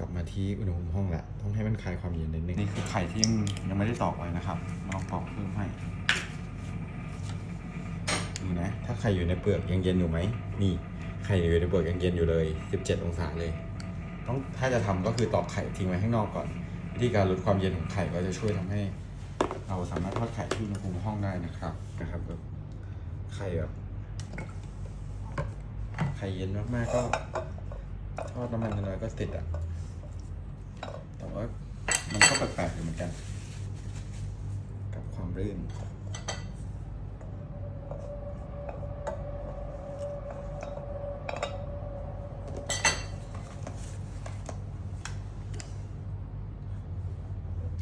กลับมาที่อุณหภูมิห้องละต้องให้มันคลายความเย็นนิดนึงนี่คือไข่ที่ยังยังไม่ได้ตอกไว้นะครับมาลองตอกเพิ่มให้ดูนะถ้าไข่อยู่ในเปลือกยังเย็นอยู่ไหมนี่ไข่อยู่ในเปลือกยังเย็นอยู่เลย 17 องศาเลย ต้องถ้าจะทำก็คือตอกไข่ทิ้งไว้ข้างนอกก่อน วิธีการลดความเย็นของไข่ก็จะช่วยทำให้ เราสามารถทอดไข่ที่อุณหภูมิห้องได้นะครับนะครับแบบไข่แบบไข่เย็นมากๆก็ทอดน้ำมันน้อยๆก็ติดอะแต่ ว่ามันก็แปลกๆอยู่เหมือนกัน กับความรื่น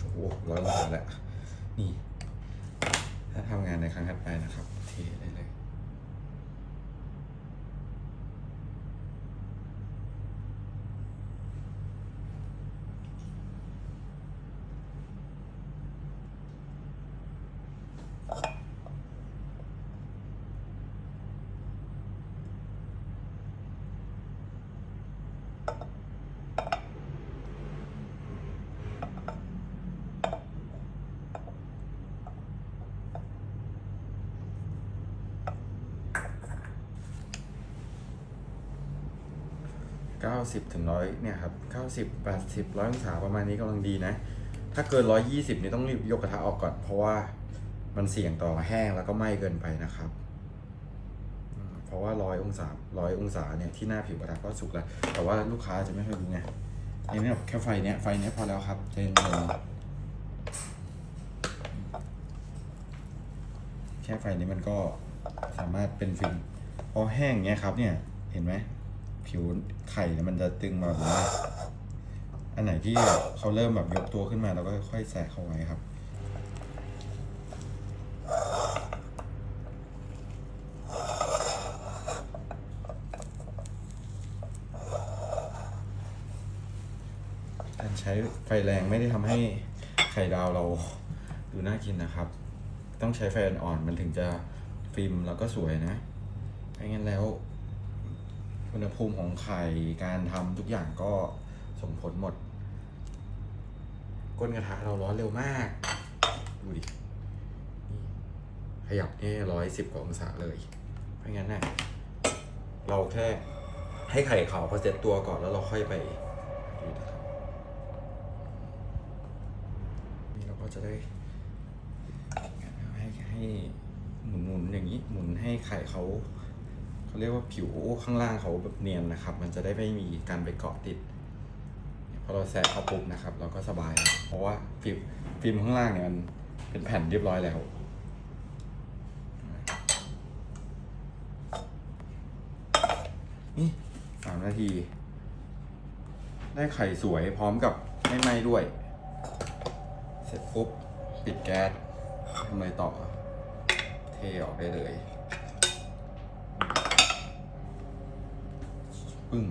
โอ้โหร้อยองศาแล้ว นี่ ถ้าทำงานในครั้งถัดไปนะครับ เทได้เลย เก้าสิบถึงร้อยเนี่ยครับเก้าสิบแปดสิบร้อยองศาประมาณนี้กำลังดีนะ ถ้าเกินร้อยยี่สิบนี่ต้องรีบยกกระทะออกก่อน เพราะว่ามันเสี่ยงต่อแห้งแล้วก็ไหม้เกินไปนะครับ เพราะว่าร้อยองศาร้อยองศาเนี่ยที่หน้าผิวกระทะก็สุกแล้ว แต่ว่าลูกค้าจะไม่ค่อยรู้ไงไอ้เนี่ยแค่ไฟเนี้ยไฟเนี้ยพอแล้วครับเจนเลยแค่ไฟนี้มันก็สามารถเป็นฟิล์มพอแห้งเนี้ยครับเนี่ยเห็นไหม ผิวไข่เนี่ยมันจะตึงมาแบบนี้อันไหนที่เขาเริ่มแบบยกตัวขึ้นมาเราก็ค่อยๆแสะเข้าไว้ครับการใช้ไฟแรงไม่ได้ทำให้ไข่ดาวเราดูน่ากินนะครับ ต้องใช้ไฟอ่อนๆมันถึงจะฟิล์มแล้วก็สวยนะไม่งั้นแล้ว อุณหภูมิของไข่การทำทุกอย่างก็ส่งผลหมด ก้นกระทะเราร้อนเร็วมาก ดูดิ ขยับนี่ร้อยสิบกว่าองศาเลย เพราะงั้นน่ะเราแค่ให้ไข่ขาวเขาเซ็ตตัวก่อนแล้วเราค่อยไปดูนะครับนี่เราก็จะได้ให้ให้หมุนๆอย่างนี้หมุนให้ไข่เขา เรียกว่าผิวข้างล่างเขาแบบเนียนนะครับ มันจะได้ไม่มีการไปเกาะติดพอเราแซะเขาปุ๊บนะครับ เราก็สบาย เพราะว่าฟิล์มฟิล์มข้างล่างเนี่ยมันเป็นแผ่นเรียบร้อยแล้วนี่สามนาที ได้ไข่สวยพร้อมกับไม่ไหม้ด้วย เสร็จปุ๊บ ปิดแก๊สทำอะไรต่อ เทออกได้เลย ปึ้ง